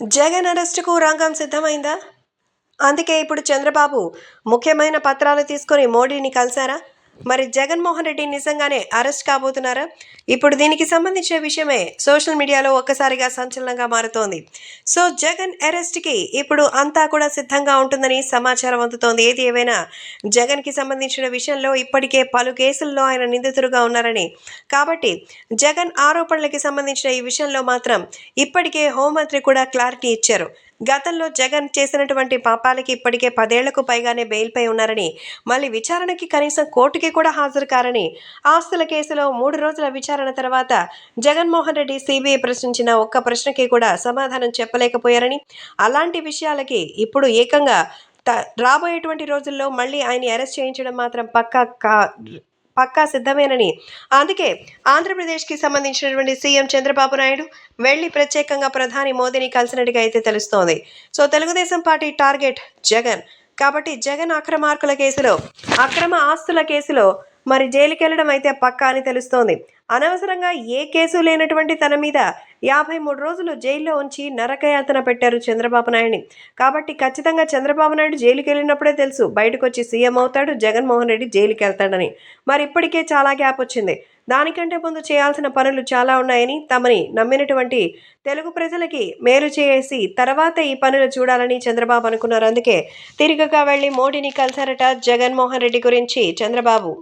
జగన్ అరెస్టుకు రంగం సిద్ధమైందా? అందుకే ఇప్పుడు చంద్రబాబు ముఖ్యమైన పత్రాలు తీసుకొని మోడీని కలిశారా? మరి జగన్మోహన్ రెడ్డి నిజంగానే అరెస్ట్ కాబోతున్నారా? ఇప్పుడు దీనికి సంబంధించిన విషయమే సోషల్ మీడియాలో ఒక్కసారిగా సంచలనంగా మారుతోంది. సో జగన్ అరెస్ట్కి ఇప్పుడు అంతా కూడా సిద్ధంగా ఉంటుందని సమాచారం అందుతోంది. ఏది ఏవైనా జగన్కి సంబంధించిన విషయంలో ఇప్పటికే పలు కేసుల్లో ఆయన నిందితుడుగా ఉన్నారని. కాబట్టి జగన్ ఆరోపణలకి సంబంధించిన ఈ విషయంలో మాత్రం ఇప్పటికే హోంమంత్రి కూడా క్లారిటీ ఇచ్చారు. గతంలో జగన్ చేసినటువంటి పాపాలకి ఇప్పటికే పదేళ్ళకు పైగానే బెయిల్పై ఉన్నారని మళ్ళీ విచారణకి కనీసం కోర్టుకి కూడా హాజరు కారని ఆస్తుల కేసులో మూడు రోజుల విచారణ తర్వాత జగన్మోహన్ రెడ్డి సిబిఐ ప్రశ్నించిన ఒక్క ప్రశ్నకి కూడా సమాధానం చెప్పలేకపోయారని అలాంటి విషయాలకి ఇప్పుడు ఏకంగా త- రాబోయేటువంటి రోజుల్లో మళ్ళీ ఆయన అరెస్ట్ చేయించడం మాత్రం పక్కా కా పక్కా సిద్ధమేనని. అందుకే ఆంధ్రప్రదేశ్కి సంబంధించినటువంటి సీఎం చంద్రబాబు నాయుడు వెళ్ళి ప్రత్యేకంగా ప్రధాని మోదీని కలిసినట్టుగా అయితే తెలుస్తోంది. So Telugu Desam party target Jagan. కాబట్టి జగన్ అక్రమార్కుల కేసులో అక్రమ ఆస్తుల కేసులో మరి జైలుకి వెళ్ళడం అయితే పక్కా అని తెలుస్తోంది. అనవసరంగా ఏ కేసు లేనటువంటి తన మీద యాభై మూడు రోజులు జైల్లో ఉంచి నరకయాతన పెట్టారు చంద్రబాబు నాయుడిని. కాబట్టి ఖచ్చితంగా చంద్రబాబు నాయుడు జైలుకి వెళ్ళినప్పుడే తెలుసు బయటకు వచ్చి సీఎం అవుతాడు జగన్మోహన్ రెడ్డి జైలుకి వెళ్తాడని మరి ఇప్పటికే చాలా గ్యాప్ వచ్చింది. దానికంటే ముందు చేయాల్సిన పనులు చాలా ఉన్నాయని తమని నమ్మినటువంటి తెలుగు ప్రజలకి మేలు చేసి తర్వాత ఈ పనులు చూడాలని చంద్రబాబు అనుకున్నారు. అందుకే తిరిగగా వెళ్ళి మోడీని కలిశారట జగన్మోహన్ రెడ్డి గురించి చంద్రబాబు.